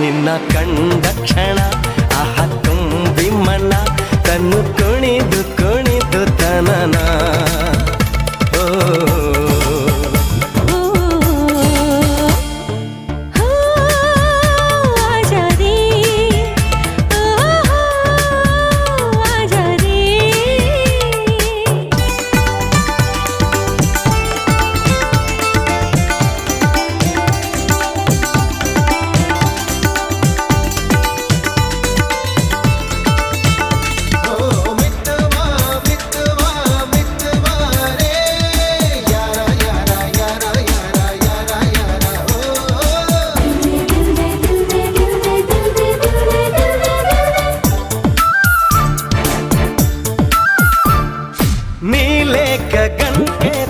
ನಿನ್ನ ಕಂಡ ಕ್ಷಣ ಅಹ ತುಂಬಿ ಮನ ತನ್ನು ಕುಣಿದು ಕುಣಿದು ತನನ. ಓ లేక గంటే